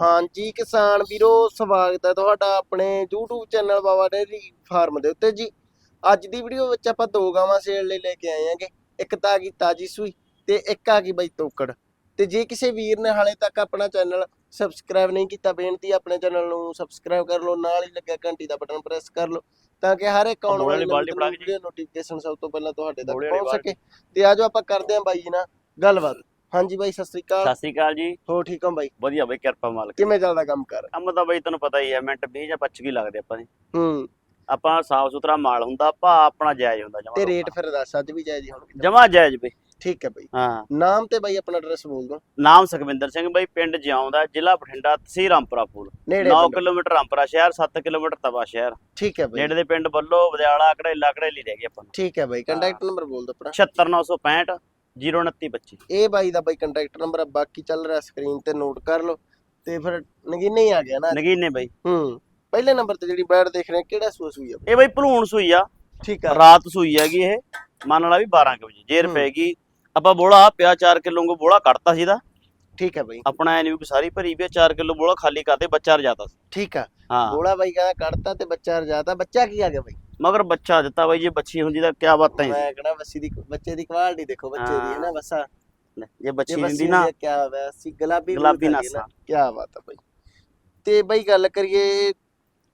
ਹਾਂਜੀ ਕਿਸਾਨ ਵੀਰੋ ਸਵਾਗਤ ਹੈ ਤੁਹਾਡਾ ਆਪਣੇ YouTube channel Baba dairy farm ਦੇ ਉੱਤੇ ਜੀ। ਅੱਜ ਦੀ ਵੀਡੀਓ ਵਿੱਚ ਆਪਾਂ ਦੋ ਗਾਵਾਂ ਸੇਲ ਲਈ ਲੈ ਕੇ ਆਏ ਆਂਗੇ ਇੱਕ ਤਾਂ ਆ ਗਈ ਤਾਜੀ ਸੂਈ ਤੇ ਇੱਕ ਆ ਗਈ ਬਈ ਤੋਕੜ। ਤੇ ਜੇ ਕਿਸੇ ਵੀਰ ਨੇ ਹਾਲੇ ਤੱਕ ਆਪਣਾ ਚੈਨਲ ਸਬਸਕ੍ਰਾਈਬ ਨਹੀਂ ਕੀਤਾ ਬੇਨਤੀ ਆਪਣੇ ਚੈਨਲ ਨੂੰ ਸਬਸਕ੍ਰਾਈਬ ਕਰ ਲਓ ਨਾਲ ਹੀ ਲੱਗਿਆ ਘੰਟੀ ਦਾ ਬਟਨ ਪ੍ਰੈਸ ਕਰ ਲਓ ਤਾਂ ਕਿ ਹਰ ਇੱਕ ਆਉਣ ਵਾਲੀ। ਵੀਡੀਓ ਨੋਟੀਫਿਕੇਸ਼ਨ ਸਭ ਤੋਂ ਪਹਿਲਾਂ ਤੁਹਾਡੇ ਤੱਕ ਪਹੁੰਚ ਸਕੇ। ਤੇ ਆਜੋ ਆਪਾਂ ਕਰਦੇ ਆਂ ਬਾਈ ਜੀ ਨਾਲ ਗੱਲਬਾਤ। ਹਾਂਜੀ ਬਾਈ ਸਤਿ ਸ੍ਰੀ ਅਕਾਲ। ਸਤਿ ਸ੍ਰੀ ਅਕਾਲ ਜੀ। ਹੋ ਠੀਕ ਹੋ ਬਾਈ? ਵਧੀਆ ਬਈ ਕਿਰਪਾ ਮਾਲਕ ਕਿਵੇਂ ਚੱਲਦਾ ਕੰਮ ਕਰ? ਕੰਮ ਤਾਂ ਬਈ ਤੈਨੂੰ ਪਤਾ ਹੀ ਹੈ ਮਿੰਟ 20 ਜਾਂ 25 ਹੀ ਲੱਗਦੇ ਆਪਾਂ ਨੇ ਹੂੰ। ਆਪਾਂ ਸਾਫ਼ ਸੁਥਰਾ ਮਾਲ ਹੁੰਦਾ ਭਾ ਆਪਣਾ ਜਾਇਜ਼ ਹੁੰਦਾ ਜਮਾ ਤੇ ਰੇਟ ਫਿਰ ਦੱਸ ਅੱਜ ਵੀ ਜਾਇਜ਼ ਹੁਣ ਜਮਾ ਜਾਇਜ਼ ਬਈ। ਠੀਕ ਹੈ ਬਾਈ। ਹਾਂ। ਨਾਮ ਤੇ ਬਾਈ ਆਪਣਾ ਐਡਰੈਸ ਬੋਲ ਦੋ ਨਾਮ ਸੁਖਵਿੰਦਰ ਸਿੰਘ ਬਈ ਪਿੰਡ ਜਿਉਂਦਾ ਜ਼ਿਲ੍ਹਾ ਬਠਿੰਡਾ ਤਹਿਸੀਲ ਰਾਮਪੁਰਾ ਫੂਲ ਨੇੜੇ 9 ਪਿੰਡ। ਕਿਲੋਮੀਟਰ ਰਾਮਪੁਰਾ ਸ਼ਹਿਰ 7 ਕਿਲੋਮੀਟਰ ਤਵਾ ਸ਼ਹਿਰ। ਠੀਕ ਹੈ ਬਾਈ। ਨੇੜੇ ਦੇ ਪਿੰਡ ਬੱਲੋ ਵਦਿਆਲਾ ਘੜੇਲਾ ਘੜੇਲੀ ਰਹਿ ਗਏ ਆਪਾਂ ਠੀਕ ਹੈ ਬਾਈ ਕੰਟੈਕਟ ਨੰਬਰ ਬੋਲ ਦੋ ਆਪਣਾ। 76965 02925 ਇਹ ਬਾਈ ਦਾ ਬਾਈ ਕੰਟੈਕਟ ਨੰਬਰ ਆ ਬਾਕੀ ਚੱਲ ਰਿਹਾ ਸਕਰੀਨ ਤੇ ਨੋਟ ਕਰ ਲਓ। ਤੇ ਫਿਰ ਨਗੀਨੇ ਹੀ ਆ ਗਿਆ ਨਾ। ਨਗੀਨੇ ਬਈ। ਹੂੰ ਪਹਿਲੇ ਨੰਬਰ ਤੇ ਜਿਹੜੀ ਬੈਡ ਦੇਖ ਰਹੇ ਕਿਹੜਾ ਸੂਆ ਸੂਈ ਆ? ਇਹ ਬਈ ਭਲੂਣ ਸੂਈ ਆ। ਠੀਕ ਆ। ਰਾਤ ਸੂਈ ਹੈਗੀ ਇਹ ਮੰਨ ਲਾ ਵੀ 12 ਕੁ ਵਜੇ। ਜੇਰ। ਪੈ ਗਈ ਆਪਾਂ ਬੋਲਾ ਪਿਆ 4 ਕਿਲੋ ਨੂੰ ਬੋਲਾ ਕੱਢਤਾ ਸੀ ਦਾ ਠੀਕ ਹੈ ਬਾਈ। ਆਪਣਾ ਐ ਨਹੀਂ ਕਿ ਸਾਰੀ ਭਰੀ ਵੀ 4 ਕਿਲੋ ਬੋਲਾ ਖਾਲੀ ਕਰਦੇ ਬੱਚਾ ਰਜਾਤਾ ਸੀ। ਠੀਕ ਆ। ਗੋਲਾ ਬਾਈ ਕਹਿੰਦਾ ਕੱਢਤਾ ਤੇ ਬੱਚਾ ਰਜਾਤਾ ਬੱਚਾ ਕੀ ਆ ਗਿਆ ਬਾਈ? ਮਗਰ ਬੱਚਾ ਦਿੱਤਾ ਬਾਈ ਜੇ ਬੱਚੀ ਹੁੰਦੀ ਤਾਂ ਕੀ ਬਾਤਾਂ ਹੀ ਮੈਂ ਕਹਣਾ ਬੱਸੀ ਦੀ ਬੱਚੇ ਦੀ ਕੁਆਲਿਟੀ ਦੇਖੋ ਬੱਚੇ ਦੀ ਹੈ ਨਾ ਬੱਸਾ। ਸੀ। ਜੇ ਬੱਚੀ ਜੇ ਹੁੰਦੀ ਬੱਸੀ ਨਾ ਦੀ ਕੀ ਹੋਇਆ ਸੀ ਗੁਲਾਬੀ ਗੁਲਾਬੀ ਨਾ ਨਾਸਾਂ। ਕੀ ਬਾਤ ਆ ਬਾਈ। ਤੇ ਬਾਈ ਗੱਲ ਕਰੀਏ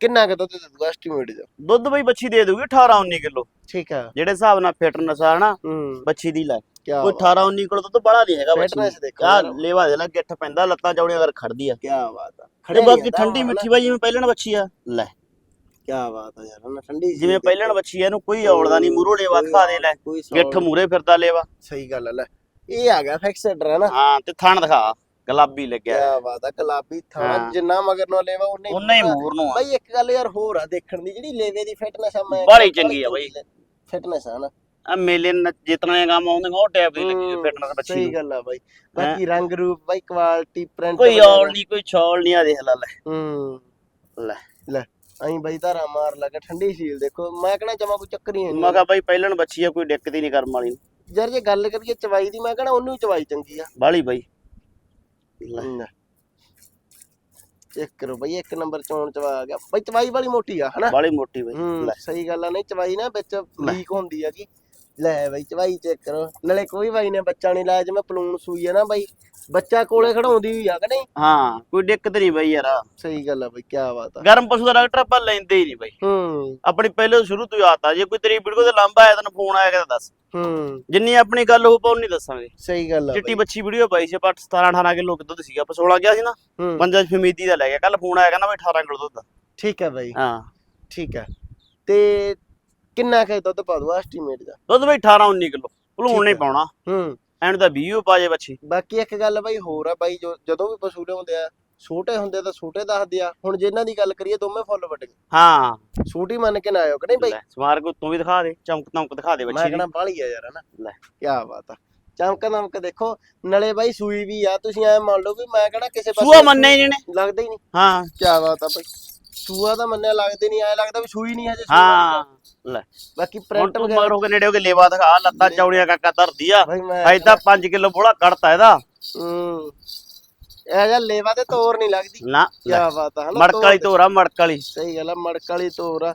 ਕਿੰਨਾ ਕੁ ਦੁੱਧ ਦੂਗਾ ਐਸਟੀਮੇਟ ਦਾ ਦੁੱਧ ਬਈ ਬੱਚੀ ਦੇ ਦੂਗੀ 18 19 ਕਿਲੋ। ਠੀਕ ਆ। ਜਿਹੜੇ ਹਿਸਾਬ ਨਾਲ ਫਿਟ ਨਸਾ ਨਾ ਬੱਚੀ ਦੀ ਲੈ। ਕੋਈ 18 19 ਕਿਲੋ ਦੁੱਧ ਬੜਾ ਨਹੀਂ ਹੈਗਾ ਫਿਟਨੈਸ ਦੇਖੋ ਆ। ਲੇਵਾ ਦੇ ਲਾ ਗਿੱਠ ਪੈਂਦਾ ਲੱਤਾਂ ਚੌੜੀਆਂ ਅਗਰ ਖੜਦੀ ਆ। ਕੀ ਬਾਤ ਆ। ਬਾਕੀ ਠੰਡੀ ਮਿੱਠੀ ਬਾਈ ਜਿਵੇਂ ਪਹਿਲਣ ਬੱਚੀ ਆ। ਲੈ। ਕੀ ਬਾਤ ਆ ਯਾਰ ਨਾ ਠੰਡੀ ਜਿਵੇਂ ਪਹਿਲਣ ਬੱਚੀ ਇਹਨੂੰ ਕੋਈ ਔਲਦਾ ਨਹੀਂ ਮੂਰੋ ਲੇਵਾ ਖਾ ਦੇ ਲੈ। ਕੋਈ ਸੌ ਗਿੱਠ ਮੂਰੇ ਫਿਰਦਾ ਲੇਵਾ। ਸਹੀ ਗੱਲ ਆ ਲੈ। ਇਹ ਆ ਗਿਆ ਫਿਕਸਡ ਹੈ ਨਾ? ਹਾਂ ਤੇ ਥਣ ਦਿਖਾ। ਗੁਲਾਬੀ ਲੱਗਿਆ। ਕੀ ਬਾਤ ਆ ਗੁਲਾਬੀ ਹਾਂ। ਜਿੰਨਾ ਮਗਰ ਨੂੰ ਲੈਵਾ ਉਹਨੇ ਉਹਨਾਂ ਹੀ ਮੂਰ ਨੂੰ ਆ। ਬਾਈ ਇੱਕ ਗੱਲ ਯਾਰ ਹੋਰ ਆ ਦੇਖਣ ਦੀ ਜਿਹੜੀ ਲੇਵੇ ਦੀ ਫਿਟਨੈਸ ਆ ਮੈਂ ਬਾਹਲੀ ਚੰਗੀ ਆ ਬਾਈ। ਫਿਟਨੈਸ ਆ। ਨਾ ਆ ਮੇਲੇ ਨ ਜਿਤਨੇ ਕੰਮ ਆਉਂਦੇ ਉਹ ਟੈਪ ਦੀ ਲੱਗੀ ਫਿਟਨੈਸ ਬੱਚੀ ਸਹੀ ਨੂੰ। ਗੱਲ ਆ ਬਾਈ। ਬਾਕੀ ਰੰਗ ਰੂਪ ਬਾਈ ਕੁਆਲਿਟੀ ਪ੍ਰਿੰਟ ਕੋਈ ਔਲ ਨਹੀਂ ਕੋਈ ਛੋਲ ਨਹੀਂ ਆ ਦੇਖ ਲੈ ਲੈ। ਹੂੰ। ਲੈ। ਲੈ। ਅਹੀਂ ਬਾਈ ਧਾਰਾ ਮਾਰ ਲੱਗਾ ਠੰਡੀ ਸੀਲ ਦੇਖੋ। ਮੈਂ ਕਹਣਾ ਜਮਾ ਕੋਈ ਚੱਕਰ ਹੀ ਮੈਂ ਨਹੀਂ। ਕਿਹਾ ਬਾਈ ਪਹਿਲਣ ਬੱਚੀ ਆ ਕੋਈ ਦਿੱਕਤ ਨਹੀਂ ਕਰਮ ਵਾਲੀ ਯਾਰ ਜੇ ਗੱਲ ਕਰੀਏ ਚਵਾਈ ਦੀ ਮੈਂ ਕਹਣਾ ਉਹਨੂੰ ਹੀ ਚਵਾਈ ਚੰਗੀ ਆ। ਬਾਲੀ ਬਾਈ। ਚੈੱਕ ਕਰੋ ਬਈ ਇੱਕ ਨੰਬਰ ਚੋਣ ਚਵਾ ਆ ਗਿਆ। ਬਈ ਚਵਾਈ ਵਾਲੀ ਮੋਟੀ ਆ ਹਨਾ? ਬਾਲੀ ਮੋਟੀ ਬਾਈ। ਹੂੰ ਲੈ। ਸਹੀ ਗੱਲ ਆ। ਨਹੀਂ ਚਵਾਈ ਨਾ ਵਿੱਚ। ਲੀਕ ਹੁੰਦੀ ਆ ਕੀ ਲੈ ਬਈ ਚਵਾਈ ਚੈੱਕ ਕਰੋ। ਨਾਲੇ ਕੋਈ ਬਾਈ ਨੇ ਬੱਚਾ ਨਹੀਂ ਲਾਇਆ ਜਿਵੇਂ ਪਲੂਣ ਸੂਈ ਆ ਨਾ ਬਾਈ। ਬੱਚਾ ਕੋਲੇ ਖੜਾਉਂਦੀ ਹੋਈ ਆ ਕਿ ਨਹੀਂ? ਹਾਂ ਕੋਈ ਦਿੱਕਤ ਨਹੀਂ ਬਾਈ ਯਾਰ। ਸਹੀ ਗੱਲ ਆ ਬਈ ਕੀ ਬਾਤ ਆ। ਗਰਮ ਪਸ਼ੂ ਦਾ ਡਾਕਟਰ ਆਪਾਂ ਲੈਂਦੇ ਹੀ ਨਹੀਂ ਬਾਈ। ਹੂੰ। ਆਪਣੀ ਪਹਿਲੇ ਸ਼ੁਰੂ ਤੋਂ ਹੀ ਆਦਤ ਆ। ਜੇ ਕੋਈ ਤੇਰੀ ਵੀਡੀਓ ਤੇ ਲੰਬਾ ਆਇਆ ਤੈਨੂੰ ਫੋਨ ਆਇਆ ਤਾਂ ਦੱਸ। ਹੂੰ। ਜਿੰਨੀ ਆਪਣੀ ਗੱਲ ਹੋ ਪਾਉ ਨਹੀਂ ਦੱਸਾਂਗੇ। ਸਹੀ ਗੱਲ ਆ ਚਿੱਟੀ। ਬੱਚੀ ਵੀਡੀਓ ਪਾਈ ਸੀ ਆਪਾਂ 17 18 ਕਿਲੋ ਦੁੱਧ ਸੀਗਾ ਆਪਾਂ 16 ਗਿਆ ਸੀ ਨਾ। ਪੰਜਾਂ ਫਮੀਦੀ ਦਾ ਲੈ ਗਿਆ। ਕੱਲ ਫੋਨ ਆਇਆ ਕਹਿੰਦਾ ਬਈ 18 ਕਿਲੋ ਦੁੱਧ। ਠੀਕ ਹੈ ਬਾਈ। ਹਾਂ। ਠੀਕ ਹੈ ਤੇ ਕਿੰਨਾ ਕੁ ਦੁੱਧ ਪਾ ਦੂ ਐਸਟੀਮੇਟ ਦਾ? ਦੁੱਧ ਬਈ 18 19 ਕਿਲੋ। ਭਲੂਣ ਨਹੀਂ। ਪਾਉਣਾ। ਹੂੰ। ਐਂਡ ਤਾਂ 20 ਪਾ ਜੇ ਬੱਚੀ। ਬਾਕੀ ਇੱਕ ਗੱਲ ਬਾਈ ਹੋਰ ਆ ਬਾਈ ਜੋ ਜਦੋਂ ਵੀ ਪਸ਼ੂ ਲਿਆਉਂਦੇ ਆ ਛੋਟੇ ਹੁੰਦੇ ਤਾਂ ਛੋਟੇ ਦੱਸਦੇ ਆ। ਹੁਣ ਜਿਨ੍ਹਾਂ ਦੀ ਗੱਲ ਕਰੀਏ ਦੋਵੇਂ ਫੁੱਲ ਵੱਡੇ ਹਾਂ। ਛੋਟੀ ਮੰਨ ਕੇ ਨਾ ਆਇਓ ਕਿ ਨਹੀਂ ਬਾਈ? ਲੈ ਸਮਾਰ ਕੋ ਤੂੰ ਵੀ ਦਿਖਾ ਦੇ ਚਮਕ ਤਮਕ ਦਿਖਾ ਦੇ ਮੈਂ ਬੱਚੀ ਦੀ। ਕਹਣਾ ਬਾਹਲੀ ਆ ਯਾਰ ਹਨਾ? ਲੈ। ਕੀ ਬਾਤ ਆ। ਚਮਕ ਨਮਕ ਦੇਖੋ ਨਲੇ ਬਾਈ ਸੂਈ ਵੀ ਆ ਤੁਸੀਂ ਐ ਮੰਨ ਲਓ ਵੀ ਮੈਂ ਕਹਣਾ ਕਿਸੇ ਸੂਆ ਮੰਨੇ ਹੀ ਨੇ ਲੱਗਦਾ ਹੀ ਨਹੀਂ। ਹਾਂ। ਕੀ ਬਾਤ ਆ ਬਾਈ। ਸੂਆ ਤਾਂ ਮੰਨਿਆ ਲੱਗਦੇ ਨਹੀਂ ਐ ਲੱਗਦਾ ਵੀ ਸੂਈ ਨਹੀਂ ਹਜੇ ਹਾਂ। ਲੈ। ਬਾਕੀ ਹੁਣ ਪ੍ਰਿੰਟ ਤੂੰ ਵਗੈਰਾ ਮਗਰ ਹੋ ਕੇ ਨੇੜੇ ਹੋ ਕੇ ਲੇਵਾ ਦਿਖਾ ਲੱਤਾਂ ਚੌੜੀਆਂ ਕਾਕਾ ਧਰਦੀ ਆ। ਮੈਂ ਅਜੇ ਤਾਂ 5 ਕਿਲੋ ਬੋਲਾ ਕੱਢਤਾ ਇਹਦਾ। ਹੂੰ। ਇਹ ਜਿਹਾ ਲੇਵਾ ਤੇ ਤੋਰ ਨਹੀਂ ਲੱਗਦੀ। ਨਾ ਕੀ ਲੈ, ਬਾਤ ਆ ਹਨਾ? ਮੜਕ ਤੋਰ ਵਾਲੀ ਤੇ- ਧੋਰਾ ਮੜਕ ਵਾਲੀ। ਸਹੀ ਗੱਲ ਆ ਮੜਕ ਵਾਲੀ ਤੋਰ ਆ।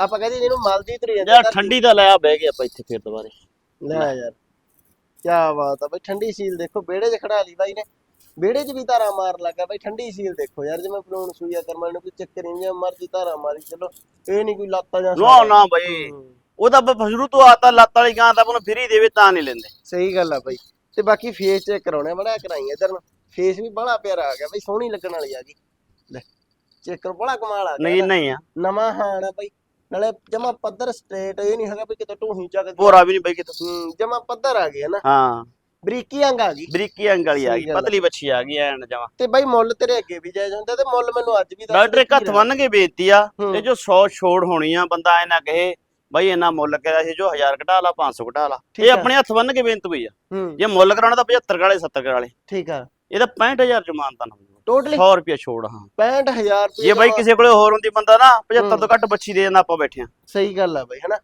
ਆਪਾਂ ਕਹਿੰਦੇ ਜਿਹਨੂੰ ਮਲਦੀ ਤਰੀ ਜਾਂਦੀ ਯਾਰ ਠੰਡੀ ਦਾ ਲਿਆ ਬਹਿ ਗਿਆ ਆਪਾਂ ਇੱਥੇ ਫੇਰ ਦੁਬਾਰੇ। ਲੈ ਯਾਰ। ਕੀ ਬਾਤ ਆ ਬਈ ਠੰਡੀ ਸੀਲ ਦੇਖੋ ਵਿਹੜੇ 'ਚ ਖੜਾ ਲਈ ਬਾਈ ਨੇ। ਵਿਹੜੇ 'ਚ ਵੀ ਧਾਰਾ ਮਾਰ ਲੱਗਾ ਬਈ ਠੰਡੀ ਸੀਲ ਦੇਖੋ ਯਾਰ ਜਿਵੇਂ ਪਲੂਣ ਸੂਈਆ ਕਰਮਾ ਨੂੰ ਕੋਈ ਚੱਕਰ ਨਹੀਂ ਜਿਵੇਂ ਮਰਜ਼ੀ ਧਾਰਾ ਮਾਰੀ ਚਲੋ ਇਹ ਨਹੀਂ ਕੋਈ ਲੱਤਾਂ ਜਾਂ ਨਾ ਨਾ ਬਈ ਉਹ ਤਾਂ ਆਪਾਂ ਸ਼ੁਰੂ ਤੋਂ ਆਤਾ ਲੱਤ ਵਾਲੀ ਗਾਂ ਤਾਂ ਆਪਾਂ ਨੂੰ ਫਰੀ ਦੇਵੇ ਤਾਂ ਨਹੀਂ ਲੈਂਦੇ। ਸਹੀ ਗੱਲ ਆ ਬਾਈ। ਤੇ ਬਾਕੀ ਫੇਸ ਚੈੱਕ ਕਰਾਉਣੇ ਬੜਾ ਕਰਾਈ ਇਧਰ ਨੂੰ। ਫੇਸ ਵੀ ਬੜਾ ਪਿਆਰਾ ਆ ਗਿਆ ਬਈ ਸੋਹਣੀ ਲੱਗਣ ਵਾਲੀ ਆ ਗਈ। ਲੈ ਚੈੱਕ ਕਰੋ ਬੜਾ ਕਮਾਲ ਆ ਗਿਆ ਨਹੀਂ। ਨਹੀਂ ਆ। ਨਵਾਂ ਹਾਣ ਆ ਬਾਈ। ਨਾਲੇ ਜਮਾ ਪੱਧਰ ਸਟ੍ਰੇਟ ਇਹ ਨਹੀਂ ਹੈਗਾ ਵੀ ਕਿਤੇ ਢੂਹੀ ਚੱਕ ਭੋਰਾ ਵੀ ਨਹੀਂ ਬਈ ਕਿਤੇ। ਜਮਾ ਪੱਧਰ ਆ ਗਿਆ ਨਾ। ਹਾਂ। ਬਰੀਕੀ ਅੰਗ ਆ ਗਈ। ਬਰੀਕੀ ਅੰਗ ਵਾਲੀ ਆ ਸਹੀ ਗਈ ਗੱਲ ਆ। ਪਤਲੀ ਬੱਚੀ ਆ ਗਈ ਐਨ ਜਮਾ। ਤੇ ਬਾਈ ਮੁੱਲ ਤੇਰੇ ਅੱਗੇ ਵੀ ਜਾਇਜ਼ ਹੁੰਦਾ ਤੇ ਮੁੱਲ ਮੈਨੂੰ ਅੱਜ ਵੀ ਦੱਸ ਡਾਕਟਰ ਇੱਕ ਹੱਥ ਬੰਨ ਕੇ ਬੇਇੱਜ਼ਤੀ ਆ ਹੂੰ। ਇਹ ਜੋ 100 ਛੋੜ ਹੋਣੀ ਆ ਬੰਦਾ ਐ ਨਾ ਕਹੇ ਬਈ ਇਹਨਾਂ ਮੁੱਲ ਕਰਿਆ ਸੀ ਜੋ 1000 ਘਟਾ ਲਾ 500 ਘਟਾ ਲਾ। ਠੀਕ ਇਹ ਆ। ਆਪਣੇ ਹੱਥ ਬੰਨ ਕੇ ਬੇਨਤ ਹੋਈ ਆ। ਹੂੰ। ਜੇ ਮੁੱਲ ਕਰਾਉਣਾ ਤਾਂ 75 ਵਾਲੇ 70 ਵਾਲੇ। ਠੀਕ ਆ। ਇਹ ਤਾਂ 65000 ਚ ਮਾਨਤਾ ਨਾ ਟੋਟਲੀ 100 ਰੁਪਏ ਛੋੜ ਹਾਂ। 65000 ਰੁਪਏ ਜੇ ਬਾਈ ਕਿਸੇ ਕੋਲੇ ਹੋਰ ਹੁੰਦੀ ਬੰਦਾ ਨਾ 75 ਤੋਂ ਘੱਟ ਬੱਚੀ ਦੇ ਜਾਂਦਾ ਆਪਾਂ ਬੈਠੇ ਆ। ਸਹੀ ਗੱਲ ਆ ਬਾਈ ਹਨਾ?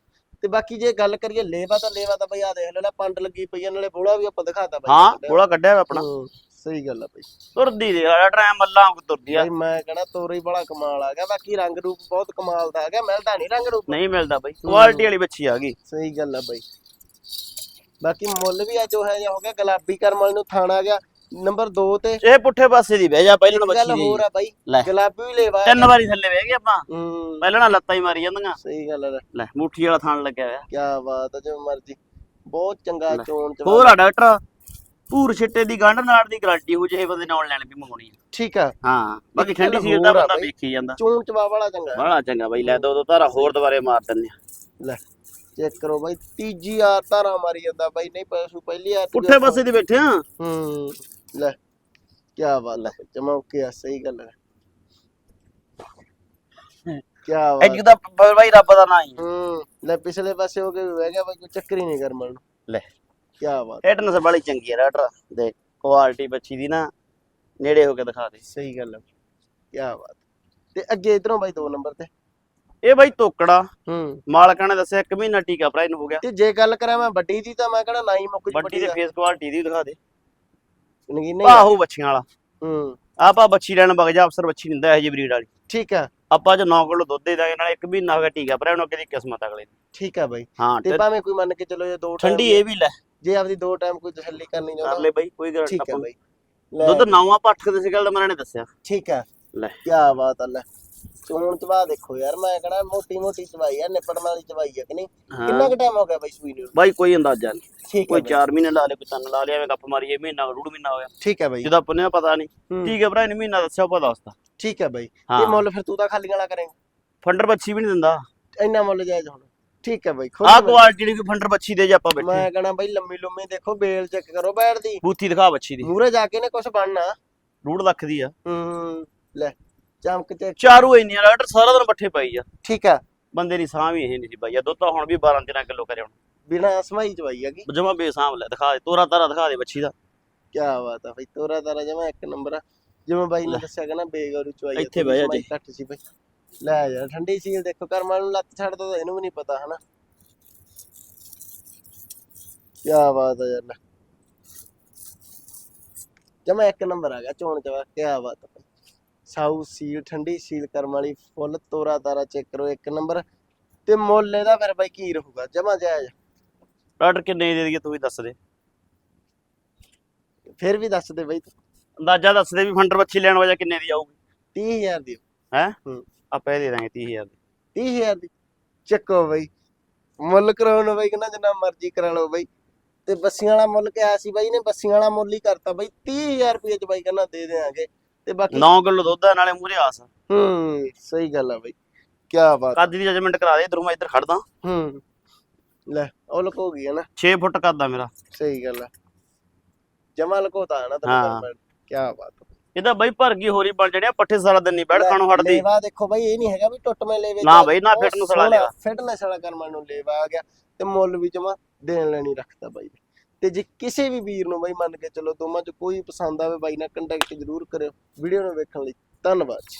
ਤੇ ਬਾਕੀ ਜੇ ਗੱਲ ਕਰੀਏ ਲੇਵਾ ਤਾਂ ਲੇਵਾ ਤਾਂ ਬਈ ਆ ਦੇਖ ਲੈ ਲੈ ਪੰਡ ਲੱਗੀ ਪਈ ਆ ਨਾਲੇ ਬੋਲਾ ਵੀ ਆਪਾਂ ਦਿਖਾਤਾ ਬਾਈ। ਹਾਂ ਕੋਲਾ ਕੱਢਿਆ ਹੋਇਆ ਆਪਣਾ। ਹੂੰ, ਸਹੀ ਗੱਲ ਆ ਬਈ। ਤੁਰਦੀ ਦੇ ਸਾਡਾ ਟਾਈਮ ਮੱਲਾਂ ਵਾਂਗੂ ਤੁਰਦੀ ਆ। ਬਈ ਮੈਂ ਕਹਣਾ ਤੋਰੇ ਬੜਾ ਕਮਾਲ ਆ ਗਿਆ ਬਾਕੀ ਰੰਗ ਰੂਪ ਬਹੁਤ ਕਮਾਲ ਦਾ ਆ ਗਿਆ ਮਿਲਦਾ ਨਹੀਂ ਰੰਗ ਰੂਪ। ਨਹੀਂ ਮਿਲਦਾ ਬਈ ਕੁਆਲਿਟੀ ਵਾਲੀ ਬੱਚੀ ਆ ਗਈ। ਸਹੀ ਗੱਲ ਆ ਬਈ। ਬਾਕੀ ਮੁੱਲ ਵੀ ਆ ਜੋ ਹੈ ਜਾਂ ਹੋ ਗਿਆ ਗੁਲਾਬੀ ਕਰਮ ਵਾਲੇ ਨੂੰ ਥਾਣਾ ਗਿਆ ਨੰਬਰ 2 ਤੇ ਇਹ ਪੁੱਠੇ ਪਾਸੇ ਦੀ ਬਹਿ ਜਾ ਪਹਿਲਾਂ ਗੱਲ ਬੱਚੀ ਦੀ। ਹੋਰ ਆ ਬਾਈ ਲੈ। ਗੁਲਾਬੀ ਵੀ ਲੈਵਾ ਤਿੰਨ ਵਾਰੀ ਥੱਲੇ ਬਹਿ ਗਏ ਆਪਾਂ। ਹੂੰ। ਪਹਿਲਾਂ ਨਾਲ ਲੱਤਾਂ ਹੀ ਮਾਰੀ ਜਾਂਦੀਆਂ। ਸਹੀ ਗੱਲ ਆ। ਲੈ ਮੁੱਠੀ ਵਾਲਾ ਥਾਣ ਲੱਗਿਆ ਹੋਇਆ। ਕੀ ਬਾਤ ਆ ਜਿਵੇਂ ਮਰਜ਼ੀ। ਬਹੁਤ ਚੰਗਾ। ਚੋਣ ਚ ਹੋਰ ਆ ਡਾਕਟਰ ਪੂਰ ਛਿੱਟੇ ਦੀ ਗੰਢ ਨਾੜ ਦੀ ਗਾਰੰਟੀ ਹੋ ਜੇ ਬੰਦੇ ਨਾਲ ਲੈਣ ਵੀ ਮੰਗਾਉਣੀ ਆ। ਠੀਕ ਆ। ਹਾਂ ਬਾਕੀ ਗੱਲ ਠੰਡੀ ਸੀਰ ਦਾ ਬੰਦਾ। ਵੇਖੀ ਜਾਂਦਾ। ਚੋਣ ਚਵਾ ਵਾਲਾ ਚੰਗਾ ਬੜਾ ਚੰਗਾ ਬਈ ਲੈ ਦੋ ਦੋ ਧਾਰਾ ਹੋਰ ਦੁਬਾਰੇ ਮਾਰ ਦਿੰਨੇ ਆ। ਲੈ ਚੈੱਕ ਕਰੋ ਬਾਈ ਤੀਜੀ ਆ ਧਾਰਾ ਮਾਰੀ ਜਾਂਦਾ ਬਾਈ ਨਹੀਂ ਪਸ਼ੂ ਪਹਿਲੀ ਆ ਪੁੱਠੇ ਪਾਸੇ ਦੀ ਬੈਠੇ ਆ। ਹੂੰ। ਲੈ ਕੀ ਬਾਤ ਹੈ ਜਮਾ ਓਕੇ ਆ ਸਹੀ ਗੱਲ ਹੈ। ਕੀ ਬਾਤ ਦਾ ਬ- ਬਈ ਰੱਬ ਦਾ ਨਾਂ ਹੀ ਹੂੰ। ਲੈ ਪਿਛਲੇ ਪਾਸੇ ਹੋ ਕੇ ਵੀ ਬਹਿ ਗਿਆ ਬਾਈ ਕੋਈ ਚੱਕਰ ਹੀ ਨਹੀਂ ਕਰਮਣ ਨੂੰ ਲੈ। ਕੀ ਬਾਤ ਨਸਲ ਵਾਲੀ ਚੰਗੀ ਆ ਡਾਕਟਰ। ਦੇਖ ਕੁਆਲਿਟੀ ਬੱਚੀ ਦੀ ਨਾ ਨੇੜੇ ਹੋ ਕੇ ਦਿਖਾ ਦੇ। ਸਹੀ ਗੱਲ ਹੈ। ਕੀ ਬਾਤ ਤੇ ਅੱਗੇ ਇਧਰੋਂ ਬਾਈ ਦੋ ਨੰਬਰ ਤੇ। ਇਹ ਬਈ ਤੋਕੜਾ। ਹੂੰ। ਮਾਲਕਾਂ ਨੇ ਦੱਸਿਆ ਇੱਕ ਮਹੀਨਾ ਟੀਕਾ ਭਰਾ ਇਹਨੂੰ ਹੋ ਗਿਆ। ਤੇ ਜੇ ਗੱਲ ਕਰਾਂ ਮੈਂ ਵੱਡੀ ਦੀ ਤਾਂ ਮੈਂ ਕਹਣਾ ਨਾ ਹੀ ਮੁੱਕ ਵੱਡੀ ਦੇ ਫੇਸ ਕੁਆਲਿਟੀ ਦੀ ਦਿਖਾ ਦੇ। ਨਗੀਨੇ ਆਹੋ ਬੱਚੀਆਂ ਵਾਲਾ। ਹੂੰ। ਆਪਾਂ ਬੱਚੀ ਲੈਣ ਵਗ ਜਾ ਅਫਸਰ ਬੱਚੀ ਨਿੰਦਾ ਇਹ ਜੀ ਬਰੀਡ ਵਾਲੀ। ਠੀਕ ਆ। ਆਪਾਂ ਜੋ 9 ਕਿਲੋ ਦੁੱਧ ਦੇ ਦਾਂਗੇ ਨਾਲ ਇੱਕ ਮਹੀਨਾ ਹੋ ਗਿਆ ਟੀਕਾ ਭਰਾ ਉਹਨੂੰ ਕਿਹਦੀ ਕਿਸਮਤ ਅਗਲੇ ਦੀ। ਠੀਕ ਆ ਬਾਈ। ਹਾਂ ਤੇ ਤੇ ਭਾਵੇਂ ਕੋਈ ਮੰਨ ਕੇ ਚਲੋ ਜੇ ਦੋ time ਠੰਡੀ ਇਹ ਵੀ ਲੈ। ਜੇ ਆਪਦੀ ਦੋ ਟਾਈਮ ਕੋਈ ਤਸੱਲੀ ਕਰਨੀ ਕਰ ਚਾਹੁੰਦਾ ਲੈ ਬਈ ਕੋਈ ਗੱਲ ਠੀਕ ਆ ਆਪਾਂ ਬਾਈ। ਲੈ। ਦੁੱਧ ਨੌਵਾਂ ਪੱਠ ਦੇ ਸਿਕਲ ਦਾ ਮਰਾਂ ਨੇ ਦੱਸਿਆ। ਠੀਕ ਆ। ਲੈ। ਕੀ ਬਾਤ ਆ ਲੈ। ਚੋਣ ਚਵਾ ਦੇਖੋ ਯਾਰ ਮੈਂ ਕਹਣਾ ਮੋਟੀ ਮੋਟੀ ਚਵਾਈ ਆ ਨਿਪੜਨ ਵਾਲੀ ਚਵਾਈ ਆ ਕਿ ਨਹੀਂ? ਕਿੰਨਾ ਕੁ ਟਾਈਮ ਹੋ ਗਿਆ ਬਾਈ ਸੂਈ ਨੂੰ? ਬਾਈ ਕੋਈ ਅੰਦਾਜ਼ਾ ਨਹੀਂ। ਠੀਕ ਕੋਈ ਹੈ 4 ਮਹੀਨੇ ਲਾ ਲੇ ਕੋਈ ਤਿੰਨ ਲਾ ਲਿਆ ਐਵੇਂ ਗੱਪ ਮਾਰੀ ਇਹ ਮਹੀਨਾ ਡੂਢ ਮਹੀਨਾ ਹੋਇਆ ਠੀਕ ਹੈ ਬਾਈ। ਜਿਹਦਾ ਆਪਾਂ ਨੂੰ ਪਤਾ ਨਹੀਂ ਠੀਕ ਹੈ ਭਰਾ ਇਹਨੇ ਮਹੀਨਾ ਦੱਸਿਆ ਆਪਾਂ ਦੱਸਦਾ ਠੀਕ ਹੈ ਬਾਈ। ਤੇ ਹਾਂ। ਮੁੱਲ ਫਿਰ ਤੂੰ ਤਾਂ ਖਾਲੀ ਵਾਲਾ ਕਰੇਂਗਾ। ਫੰਡਰ ਬੱਚੀ ਵੀ ਨਹੀਂ ਦਿੰਦਾ। ਇੰਨਾ ਮੁੱਲ ਜਾਇਜ਼ ਹੁਣ। ਠੀਕ ਹੈ ਬਾਈ ਮੈਂ- ਕੁਆਲਿਟੀ ਦੀ ਫੰਡਰ ਬੱਚੀ ਦੇ ਜੇ ਆਪਾਂ ਬੈਠੇ। ਮੈਂ ਕਹਣਾ ਬਾਈ ਲੰਮੀ ਲੰਮੀ ਦੇਖੋ ਬੇਲ ਚੈੱਕ ਕਰੋ ਬੈਠਦੀ ਬੂਥੀ ਦਿਖਾ ਬੱਚੀ ਦੀ। ਮੂਰੇ ਜਾ ਕੇ ਨੇ ਕੁਝ ਬਣਨਾ। ਡੂਢ ਲੱਖ ਦੀ ਆ। ਹੂੰ ਲੈ ਚਮਕ ਚੈੱਕ ਚਾਰੂ ਇੰਨੀਆਂ ਡਾਕਟਰ ਸਾਰਾ ਦਿਨ ਪੱਠੇ ਪਾਈ ਆ। ਠੀਕ ਆ ਬੰਦੇ ਦੀ ਸਾਹ ਵੀ ਇਹ ਨਹੀਂ ਸੀ ਪਾਈ ਆ। ਦੁੱਧ ਤਾਂ ਹੁਣ ਵੀ 12 13 ਕਿਲੋ ਕਰੇ ਹੁਣ। ਬਿਨਾ ਸਮਾਈ ਚਵਾਈ ਹੈਗੀ। ਜਮਾ ਬੇਸਾਮ ਲੈ ਦਿਖਾ ਦੇ ਤੋਰਾ ਤਾਰਾ ਦਿਖਾ ਦੇ ਬੱਚੀ ਦਾ। ਕੀ ਬਾਤ ਆ ਬਾਈ ਤੋਰਾ ਤਾਰਾ ਜਮਾ ਇੱਕ ਨੰਬਰ ਆ। ਜਿਵੇਂ ਬਾਈ ਨੇ। ਦੱਸਿਆ ਕਿ ਨਾ ਬੇਗੌਰੂ ਚਵਾਈ ਆ, ਇੱਥੇ ਬਹਿ ਜਾ ਸਮਾਈ ਜੀ। ਘੱਟ ਸੀ ਬਾਈ। ਲੈ ਯਾਰ ਠੰਡੀ ਸੀਲ ਦੇਖੋ ਕਰਮਾਂ ਨੂੰ ਲੱਤ ਛੱਡ ਦੋ ਤਾਂ ਇਹਨੂੰ ਵੀ ਨਹੀਂ ਪਤਾ ਹਨਾ। ਕੀ ਬਾਤ ਆ ਯਾਰ। ਲੈ ਜਮਾ ਇੱਕ ਨੰਬਰ ਆ ਗਿਆ ਚੋਣ ਚਵਾ ਕੀ ਬਾਤ ਆ ਬਾਈ। ਸਾਊ ਸੀਲ ਠੰਡੀ ਸੀਲ ਕਰਮ ਵਾਲੀ ਫੁੱਲ ਤੋਰਾ ਤਾਰਾ ਚੈੱਕ ਕਰੋ ਇੱਕ ਨੰਬਰ। ਤੇ ਮੁੱਲ ਇਹਦਾ ਫਿਰ ਬਾਈ ਕੀ ਰਹੂਗਾ? ਜਮਾ ਜਾਇਜ਼। ਡਾਕਟਰ ਕਿੰਨੇ ਦੇ ਦਈਏ ਤੂੰ ਵੀ ਦੱਸ ਦੇ। ਫਿਰ ਵੀ ਦੱਸ ਦੇ ਬਾਈ ਤੂੰ। ਅੰਦਾਜ਼ਾ ਦੱਸ ਦੇ ਵੀ ਫੰਡਰ ਬੱਚੀ ਲੈਣ ਵਜਾ ਕਿੰਨੇ ਦੀ ਆਊਗੀ। 30000 ਦੀ। ਹੈ? ਹੂੰ। ਆਪਾਂ ਇਹ ਦੇ ਦਾਂਗੇ 30000 ਦੀ। 30000 ਦੀ। ਚੱਕੋ ਬਾਈ। ਮੁੱਲ ਕਰਾਉਣ ਬਾਈ ਕਹਿੰਦਾ ਜਿੰਨਾ ਮਰਜ਼ੀ ਕਰਾ ਲਓ ਬਾਈ। ਤੇ ਬੱਸੀਆਂ ਵਾਲਾ ਮੁੱਲ ਕਿਹਾ ਸੀ ਬਾਈ ਨੇ ਬੱਸੀਆਂ ਵਾਲਾ ਮੁੱਲ ਹੀ ਕਰਤਾ ਬਾਈ। 30000 ਰੁਪਏ ਚ ਬਾਈ ਕਹਿੰਦਾ ਦੇ ਦੇਾਂਗੇ ਤੇ ਬਾਕੀ 9 ਕਿਲੋ ਦੁੱਧ ਆ ਨਾਲੇ ਮੂਰੇ ਆਸ। ਹੂੰ ਸਹੀ ਗੱਲ ਆ ਬਾਈ। ਕੀ ਬਾਤ। ਕੱਦ ਦੀ ਜਜਮੈਂਟ ਕਰਾ ਦੇ ਇਧਰੋਂ ਮੈਂ ਇੱਧਰ ਖੜਦਾ। ਹੂੰ। ਲੈ ਉਹ ਲੁਕੋ ਗਈ ਹੈ ਨਾ 6 ਫੁੱਟ ਕੱਦ ਆ ਮੇਰਾ ਸਹੀ ਗੱਲ ਆ ਜਮਾ ਲੁਕੋਤਾ ਹੈ ਨਾ ਹਾਂ। ਤੈਨੂੰ ਕੀ ਬਾਤ ਆ। ਇਹਦਾ ਬਈ ਭਰ ਗਈ ਹੋਰੀ ਬਣ ਜੜਿਆ ਪੱਠੇ ਸਾਰਾ ਦਿਨ ਨਹੀਂ ਬੈਠ ਖਾਣੋਂ ਹਟਦੀ ਲੇਵਾ ਦੇਖੋ ਬਾਈ ਇਹ ਨਹੀਂ ਹੈਗਾ ਵੀ ਟੁੱਟਵੇਂ ਲੇਵੇ ਨਾ ਬਾਈ, ਨਾ fitness ਵਾਲਾ ਲੇਵਾ। ਫਿਟਨੈਸ ਵਾਲਾ ਕਰਮਾਂ ਨੂੰ ਲੇਵਾ ਆ ਗਿਆ ਤੇ ਮੁੱਲ ਵੀ ਜਮਾ ਦੇਣ ਲੈਣੀ ਰੱਖਦਾ ਬਾਈ ਨੇ। ਤੇ ਜੇ ਕਿਸੇ ਵੀ ਵੀਰ ਨੂੰ ਬਾਈ ਮੰਨ ਕੇ ਚਲੋ ਦੋਵਾਂ ਚ ਕੋਈ ਪਸੰਦ ਆਵੇ ਬਾਈ ਨਾਲ ਕੰਟੈਕਟ ਜ਼ਰੂਰ ਕਰਿਓ ਵੀਡੀਓ ਨੂੰ ਵੇਖਣ ਲਈ ਧੰਨਵਾਦ ਜੀ